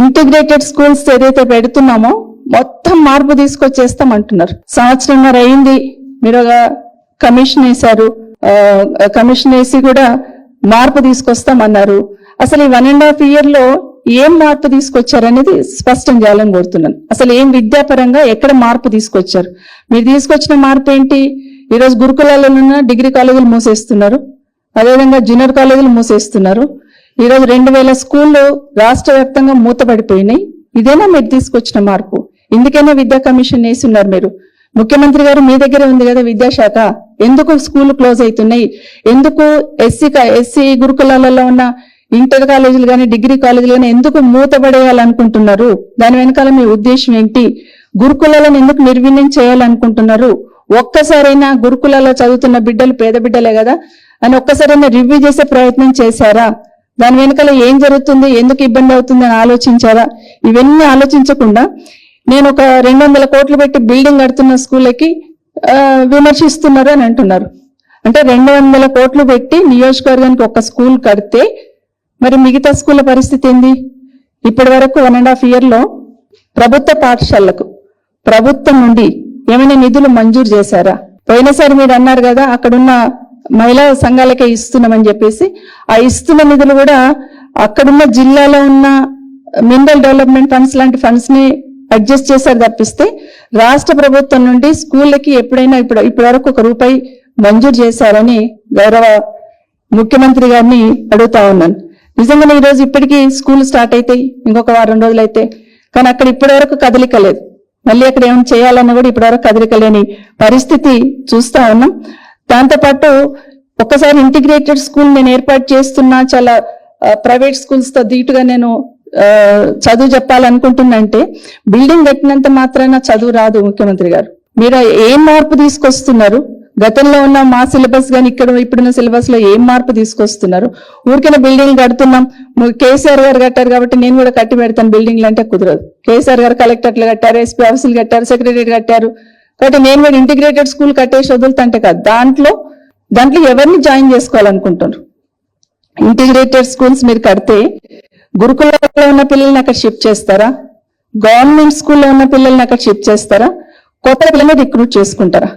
Integrated schools ఏదైతే పెడుతున్నామో మొత్తం మార్పు తీసుకొచ్చేస్తాం అంటున్నారు సంవత్సరంన్నర అయింది మీరు కమిషన్ వేశారు. కమిషన్ వేసి కూడా మార్పు తీసుకొస్తామన్నారు. అసలు ఈ వన్ అండ్ హాఫ్ ఇయర్లో ఏం మార్పు తీసుకొచ్చారనేది స్పష్టం చేయాలని కోరుతున్నాను. అసలు ఏం విద్యాపరంగా ఎక్కడ మార్పు తీసుకొచ్చారు? మీరు తీసుకొచ్చిన మార్పు ఏంటి? ఈరోజు గురుకులాలలో ఉన్న డిగ్రీ కాలేజీలు మూసేస్తున్నారు. అదేవిధంగా జూనియర్ కాలేజీలు మూసేస్తున్నారు. ఈరోజు రెండు వేల స్కూళ్ళు రాష్ట్ర వ్యాప్తంగా మూతపడిపోయినాయి. ఇదేనా మీరు తీసుకొచ్చిన మార్పు. ఇందుకైనా విద్యా కమిషన్ వేసి ఉన్నారు మీరు. ముఖ్యమంత్రి గారు మీ దగ్గరే ఉంది కదా విద్యాశాఖ. ఎందుకు స్కూల్ క్లోజ్ అవుతున్నాయి? ఎందుకు ఎస్సీ ఎస్సీ గురుకులాలలో ఉన్న ఇంటర్ కాలేజీలు కానీ డిగ్రీ కాలేజీలు కానీ ఎందుకు మూతపడేయాలనుకుంటున్నారు? దాని వెనకాల మీ ఉద్దేశం ఏంటి? గురుకులాలను ఎందుకు నిర్వీణ్యం చేయాలనుకుంటున్నారు? ఒక్కసారైనా గురుకులాల్లో చదువుతున్న బిడ్డలు పేద బిడ్డలే కదా? అని ఒక్కసారైనా రివ్యూ చేసే ప్రయత్నం చేశారా? దాని వెనకాల ఏం జరుగుతుంది ఎందుకు ఇబ్బంది అవుతుంది అని ఆలోచించారా? ఇవన్నీ ఆలోచించకుండా నేను ఒక రెండు వందల కోట్లు పెట్టి బిల్డింగ్ కడుతున్న స్కూళ్ళకి విమర్శిస్తున్నారు అని అంటున్నారు. అంటే రెండు వందల కోట్లు పెట్టి నియోజకవర్గానికి ఒక స్కూల్ కడితే మరి మిగతా స్కూళ్ళ పరిస్థితి ఏంది? ఇప్పటి వరకు వన్ అండ్ హాఫ్ ఇయర్లో ప్రభుత్వ పాఠశాలలకు ప్రభుత్వం నుండి ఏమైనా నిధులు మంజూరు చేశారా? పోయినసారి మీరు అన్నారు కదా అక్కడున్న మహిళా సంఘాలకే ఇస్తున్నామని చెప్పేసి ఆ ఇస్తున్న నిధులు కూడా అక్కడున్న జిల్లాలో ఉన్న మినరల్ డెవలప్మెంట్ ఫండ్స్ లాంటి ఫండ్స్ని అడ్జస్ట్ చేశారు తప్పిస్తే రాష్ట్ర ప్రభుత్వం నుండి స్కూళ్ళకి ఎప్పుడైనా ఇప్పుడు ఇప్పటి వరకు ఒక రూపాయి మంజూరు చేశారని గౌరవ ముఖ్యమంత్రి గారిని అడుగుతా ఉన్నాను. నిజంగానే ఈ రోజు ఇప్పటికీ స్కూల్ స్టార్ట్ అవుతాయి ఇంకొక వారం రోజులు అయితే కానీ అక్కడ ఇప్పటి వరకు కదలిక లేదు. మళ్ళీ అక్కడ ఏమైనా చేయాలన్నా కూడా ఇప్పటి వరకు కదలిక లేని పరిస్థితి చూస్తా ఉన్నాం. దాంతోపాటు ఒక్కసారి ఇంటిగ్రేటెడ్ స్కూల్ నేను ఏర్పాటు చేస్తున్నా చాలా ప్రైవేట్ స్కూల్స్తో ధీటుగా నేను చదువు చెప్పాలనుకుంటున్నా అంటే బిల్డింగ్ కట్టినంత మాత్రాన చదువు రాదు ముఖ్యమంత్రి గారు. మీరు ఏం మార్పు తీసుకొస్తున్నారు? గతంలో ఉన్న మా సిలబస్ గాని ఇక్కడ ఇప్పుడున్న సిలబస్లో ఏం మార్పు తీసుకొస్తున్నారు? ఊరికైనా బిల్డింగ్ కడుతున్నాం. కేసీఆర్ గారు కట్టారు కాబట్టి నేను కూడా కట్టి పెడతాను. బిల్డింగ్లు అంటే కుదరదు. కేసీఆర్ గారు కలెక్టర్లు కట్టారు ఎస్పీ ఆఫీసులు కట్టారు సెక్రటరీ కట్టారు. కాబట్టి నేను కూడా ఇంటిగ్రేటెడ్ స్కూల్ కట్టేసి వదులుతుంటే కదా. దాంట్లో దాంట్లో ఎవరిని జాయిన్ చేసుకోవాలనుకుంటున్నారు? ఇంటిగ్రేటెడ్ స్కూల్స్ మీరు కడితే గురుకులంలో ఉన్న పిల్లల్ని అక్కడ షిఫ్ట్ చేస్తారా? గవర్నమెంట్ స్కూల్లో ఉన్న పిల్లల్ని అక్కడ షిఫ్ట్ చేస్తారా? కొత్త పిల్లల్ని రిక్రూట్ చేసుకుంటారా?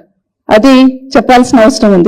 అది చెప్పాల్సిన అవసరం ఉంది.